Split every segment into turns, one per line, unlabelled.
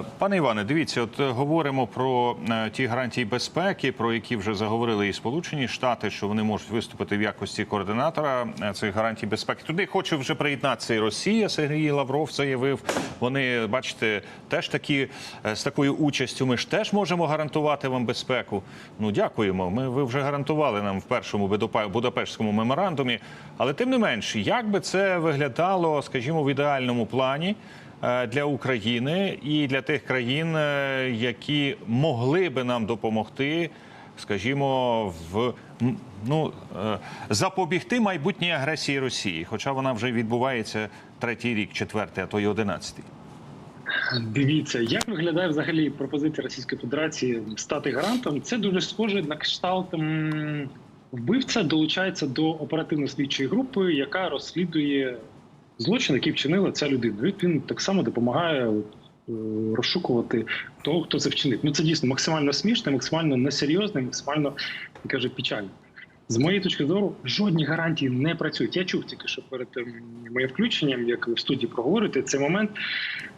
Пане Іване, дивіться, от е, говоримо про е, ті гарантії безпеки, про які вже заговорили і Сполучені Штати, що вони можуть виступити в якості координатора е, цих гарантій безпеки. Туди хоче вже приєднатися і Росія. Сергій Лавров заявив. Вони бачите, теж такі з такою участю. Ми ж теж можемо гарантувати вам безпеку. Ну дякуємо. Ми ви вже гарантували нам в першому Будапе- Будапештському меморандумі. Але тим не менш, як би це виглядало, скажімо, в ідеальному плані для України і для тих країн, е, які могли би нам допомогти, скажімо, в ну е, запобігти майбутній агресії Росії, хоча вона вже відбувається третій рік, четвертий, а то й одинадцятий.
Дивіться, як виглядає взагалі пропозиція Російської Федерації стати гарантом. Це дуже схоже на кшталт вбивця долучається до оперативно-слідчої групи, яка розслідує злочин, який вчинила ця людина. Він, так само допомагає е, розшукувати того, хто це вчинив. Ну це дійсно максимально смішно, максимально несерйозно, максимально каже печально. З моєї точки зору, жодні гарантії не працюють. Я чув тільки що перед ем, моїм включенням, як ви в студії проговорити цей момент.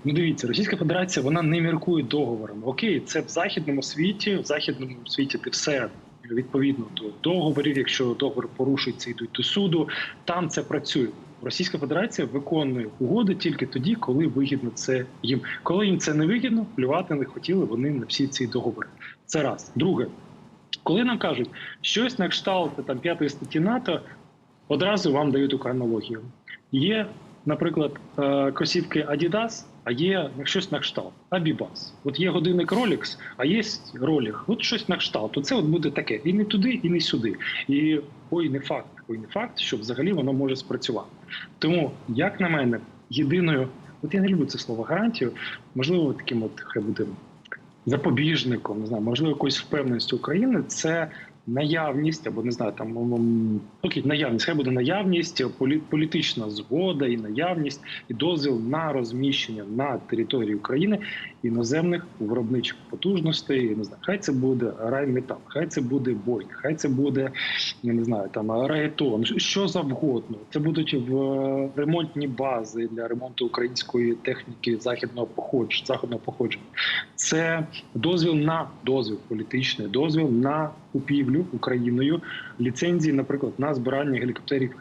Ну, дивіться, Російська Федерація вона не міркує договорами. Окей, це в західному світі. В західному світі ти все відповідно до договорів. Якщо договор порушується, йдуть до суду. Там це працює. Російська Федерація виконує угоди тільки тоді, коли вигідно це їм. Коли їм це не вигідно, плювати не хотіли вони на всі ці договори. Це раз. Друге, коли нам кажуть щось на кшталт там п'ятої статті НАТО, одразу вам дають таку аналогію. Є, наприклад, е, кросівки Adidas, а є щось на кшталт Abibas. От є годинник Rolex, а є Rolex. От щось на кшталт. То це от буде таке. І не туди, і не сюди. І ой, не факт, не факт, що взагалі воно може спрацювати. Тому, як на мене, єдиною, от я не люблю це слово гарантію, можливо, таким от хай буде запобіжником, не знаю, можливо, якоюсь впевненістю України, це наявність або не знаю, там окей, наявність, хай буде наявність, полі- політична згода і наявність і дозвіл на розміщення на території України іноземних виробничих потужностей. Не знаю, хай це буде Райметал, хай це буде Бойн, хай це буде я не знаю, там Раетон, що завгодно. Це будуть в е, ремонтні бази для ремонту української техніки західного походження, західного походження. Це дозвіл на дозвіл політичний, дозвіл на купівлю Україною ліцензії, наприклад, на збирання гелікоптерів.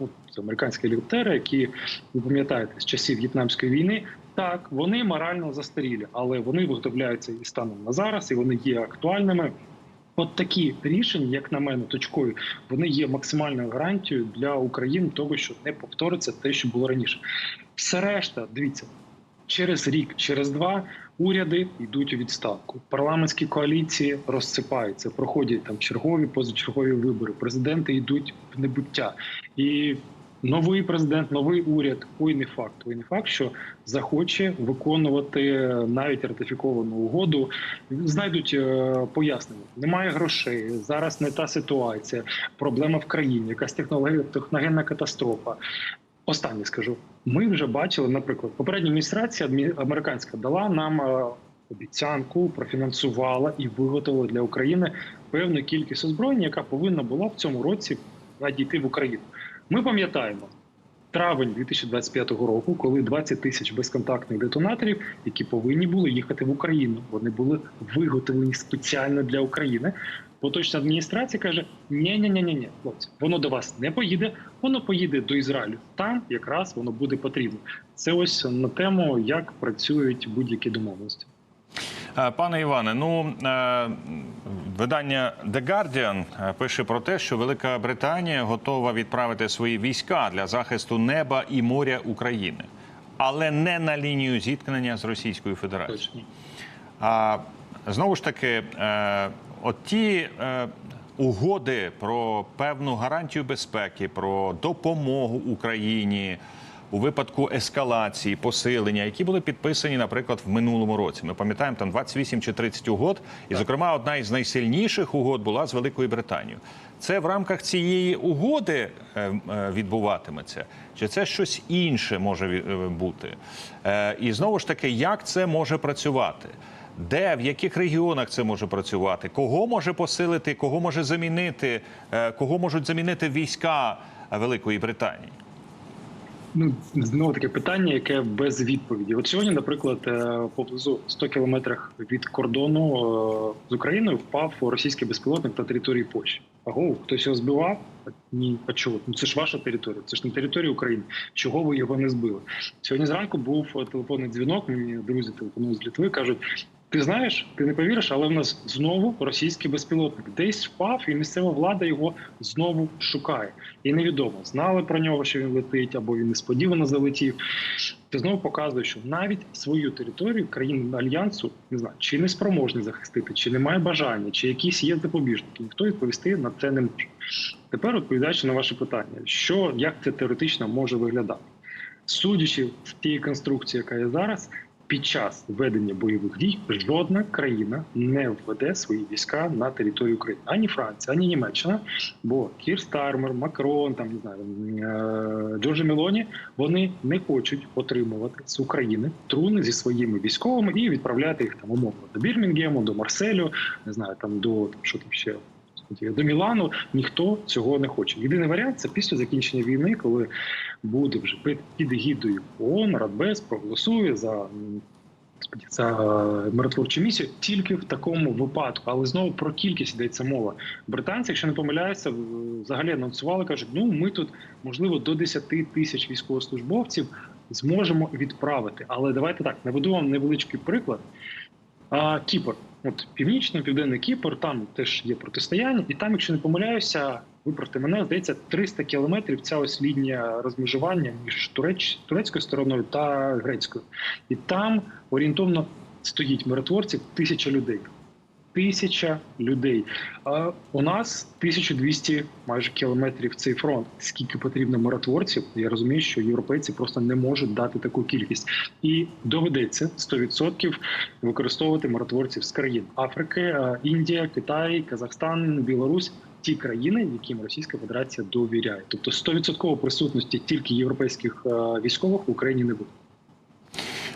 Ну, це американські гелікоптери, які ви пам'ятаєте з часів В'єтнамської війни. Так, вони морально застарілі, але вони виготовляються і станом на зараз, і вони є актуальними. От такі рішення, як на мене, точкові, вони є максимальною гарантією для України, того що не повториться те, що було раніше. Все решта, дивіться, через рік, через два уряди йдуть у відставку. Парламентські коаліції розсипаються, проходять там чергові позачергові вибори. Президенти йдуть в небуття і. Новий президент, новий уряд, ой, не факт, ой, не факт, що захоче виконувати навіть ратифіковану угоду. Знайдуть е, пояснення. Немає грошей. Зараз не та ситуація. Проблема в країні, якась технологія, техногенна катастрофа. Останнє скажу. Ми вже бачили, наприклад, попередня адміністрація адмі- американська дала нам е, обіцянку, профінансувала і виготовила для України певну кількість озброєння, яка повинна була в цьому році надійти в Україну. Ми пам'ятаємо травень 2025 року, коли 20 тисяч безконтактних детонаторів, які повинні були їхати в Україну, вони були виготовлені спеціально для України. Поточна адміністрація каже: ні ні ні ні ні хлопці, воно до вас не поїде, воно поїде до Ізраїлю. Там якраз воно буде потрібно. Це ось на тему, як працюють будь-які домовленості.
Е, Пане Іване, ну е, видання The Guardian е, пише про те, що Велика Британія готова відправити свої війська для захисту неба і моря України, але не на лінію зіткнення з Російською Федерацією. А знову ж таки, е, от ті е, угоди про певну гарантію безпеки, про допомогу Україні у випадку ескалації, посилення, які були підписані, наприклад, в минулому році. Ми пам'ятаємо там 28 чи 30 угод, і, зокрема, одна із найсильніших угод була з Великою Британією. Це в рамках цієї угоди е, е, відбуватиметься, чи це щось інше може е, бути? І знову ж таки, як це може працювати? Де в яких регіонах це може працювати? Кого може посилити, кого може замінити, кого можуть замінити війська Великої Британії?
Ну знову таке питання, яке без відповіді. От сьогодні, наприклад, е, поблизу 100 кілометрах від кордону е, з Україною впав російський безпілотник на території Польщі. Аго, хтось його збивав? Ні, а чого? Ну це ж ваша територія, це ж не територія України. Чого ви його не збили? Сьогодні зранку був телефонний дзвінок. Мені друзі телефонують з Літви, кажуть. Ти знаєш, ти не повіриш, але в нас знову російський безпілотник десь впав, і місцева влада його знову шукає. І невідомо, знали про нього, що він летить, або він несподівано залетів. Це знову показує, що навіть свою територію країни альянсу не знаю, чи не спроможні захистити, чи немає бажання, чи якісь є запобіжники. Ніхто відповісти на це не може. Тепер відповідаючи на ваше питання, що як це теоретично може виглядати, судячи з тієї конструкції, яка є зараз. Під час ведення бойових дій жодна країна не введе свої війська на територію України ані Франція, ані Німеччина. Бо Кір Стармер, Макрон, там не знаю е, Джорджі Мелоні, вони не хочуть отримувати з України труни зі своїми військовими і відправляти їх там умовно до Бірмінгему, до Марселю, не знаю, там до там, що там ще. Господи, До Мілану ніхто цього не хоче. Єдиний варіант це після закінчення війни, коли буде вже під, егідою ООН, Радбез проголосує за за миротворчу місію тільки в такому випадку. Але знову про кількість йдеться мова. Британці, якщо не помиляюся, взагалі анонсували, кажуть, ну ми тут можливо до 10 тисяч військовослужбовців зможемо відправити. Але давайте так наведу вам невеличкий приклад. А, Кіпр, от північний, південний Кіпр, там теж є протистояння, і там, якщо не помиляюся, виправте мене, здається, 300 кілометрів ця ось лінія розмежування між туреч, турецькою стороною та грецькою. І там орієнтовно стоїть миротворців тисяча людей. Тисяча людей. А у нас 1200 майже кілометрів цей фронт. Скільки потрібно миротворців? Я розумію, що європейці просто не можуть дати таку кількість, і доведеться 100% використовувати миротворців з країн Африки, Індія, Китай, Казахстан, Білорусь. Ті країни, яким Російська Федерація довіряє, тобто 100% присутності тільки європейських військових в Україні не буде.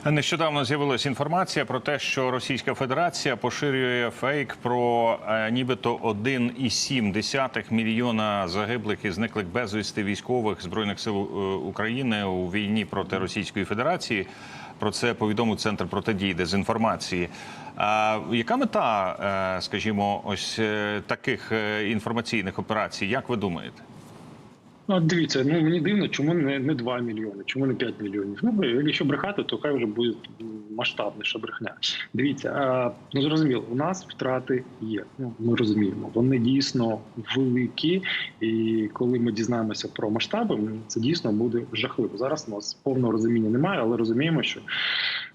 Нещодавно з'явилася інформація про те, що Російська Федерація поширює фейк про е, нібито 1,7 мільйона загиблих і зниклих безвісти військових збройних сил е, України у війні проти Російської Федерації. Про це повідомив центр протидії дезінформації. А яка мета, е, скажімо, ось е, таких інформаційних операцій? Як ви думаєте?
Ну, дивіться, ну мені дивно, чому не, не 2 мільйони, чому не 5 мільйонів. Ну, якщо брехати, то хай вже буде масштабніша брехня. Дивіться, а, ну зрозуміло, у нас втрати є. Ну ми розуміємо, вони дійсно великі, і коли ми дізнаємося про масштаби, ну, це дійсно буде жахливо. Зараз у нас повного розуміння немає, але розуміємо, що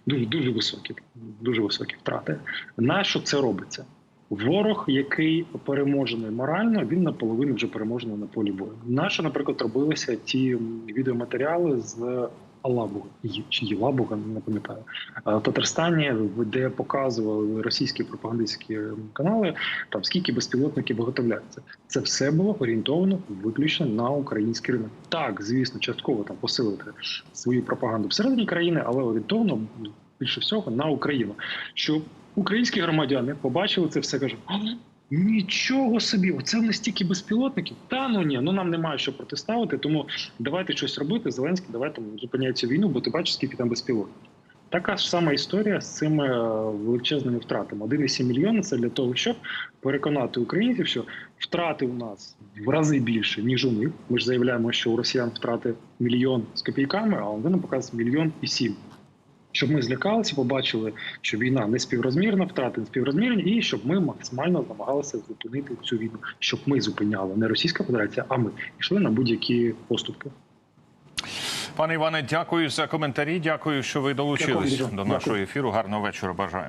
дуже дуже високі, дуже високі втрати. На що це робиться? Ворог, який переможений морально, він наполовину вже переможений на полі бою. Наше, наприклад, робилися ті відеоматеріали з Алабуга чи Єлабуга, не пам'ятаю, в Татарстані, де показували російські пропагандистські канали, там скільки безпілотників виготовляється. Це все було орієнтовано виключно на український ринок. Так, звісно, частково там посилити свою пропаганду всередині країни, але орієнтовно більше всього на Україну. Щоб українські громадяни побачили це все, кажуть. «А, Нічого собі, оце настільки безпілотників. Та ну ні, ну нам немає що протиставити, тому давайте щось робити. Зеленський, давай там зупиняй цю війну, бо ти бачиш, скільки там безпілотників. Така ж сама історія з цими е, величезними втратами. 1,7 мільйона це для того, щоб переконати українців, що втрати у нас в рази більше, ніж у них. Ми ж заявляємо, що у росіян втрати мільйон з копійками, а вони нам показують мільйон і сім. Щоб ми злякалися, побачили, що війна не співрозмірна, втрати не співрозмірні, і щоб ми максимально намагалися зупинити цю війну, щоб ми зупиняли не Російська Федерація, а ми йшли на будь-які поступки.
Пане Іване, дякую за коментарі. Дякую, що ви долучились
Дякую,
до нашого ефіру. Гарного вечора. Бажаю.